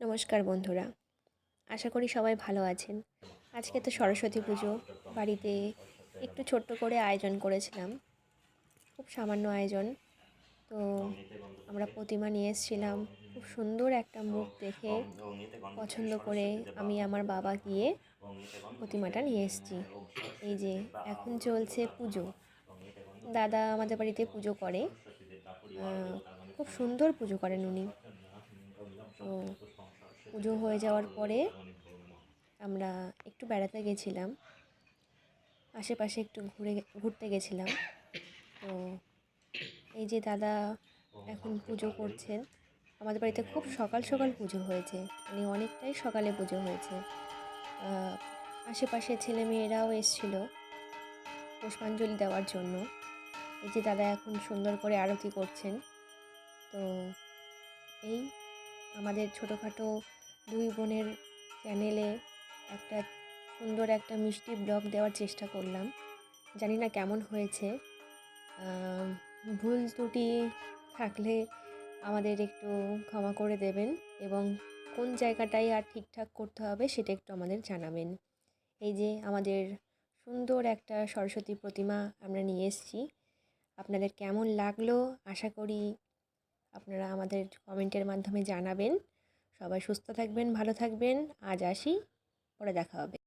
নমস্কার বন্ধুরা। আশা করি সবাই ভালো আছেন। আজকে তো সরস্বতী পুজো। বাড়িতে একটু ছোট্ট করে আয়োজন করেছিলাম। খুব সামান্য আয়োজন। তো আমরা প্রতিমা নিয়ে এসেছিলাম। খুব সুন্দর একটা মুখ দেখে পছন্দ করে আমি আমার বাবা গিয়ে প্রতিমাটা নিয়ে এসেছি। এই যে এখন চলছে পুজো। দাদা আমাদের বাড়িতে পুজো করে। খুব সুন্দর পুজো করেন উনি। তো পুজো হয়ে যাওয়ার পরে আমরা একটু বেড়াতে গেছিলাম। আশেপাশে একটু ঘুরে ঘুরতে গেছিলাম। তো এই যে দাদা এখন পুজো করছেন, আমাদের বাড়িতে খুব সকাল সকাল পুজো হয়েছে। মানে অনেকটাই সকালে পুজো হয়েছে। আশেপাশে ছেলে মেয়েরাও এসছিল পুষ্পাঞ্জলি দেওয়ার জন্য। এই যে দাদা এখন সুন্দর করে আরতি করছেন। তো এই আমাদের ছোটোখাটো দুই বোনের চ্যানেলে একটা সুন্দর একটা মিষ্টি ব্লগ দেওয়ার চেষ্টা করলাম। জানি না কেমন হয়েছে। ভুল ত্রুটি থাকলে আমাদের একটু ক্ষমা করে দেবেন এবং কোন জায়গাটাই আর ঠিকঠাক করতে হবে সেটা একটু আমাদের জানাবেন। এই যে আমাদের সুন্দর একটা সরস্বতী প্রতিমা আমরা নিয়ে এসেছি। আপনাদের কেমন লাগল? আশা করি আপনারা আমাদের কমেন্টের মাধ্যমে জানাবেন। সবাই সুস্থ থাকবেন, ভালো থাকবেন। আজ আসি, পরে দেখা হবে।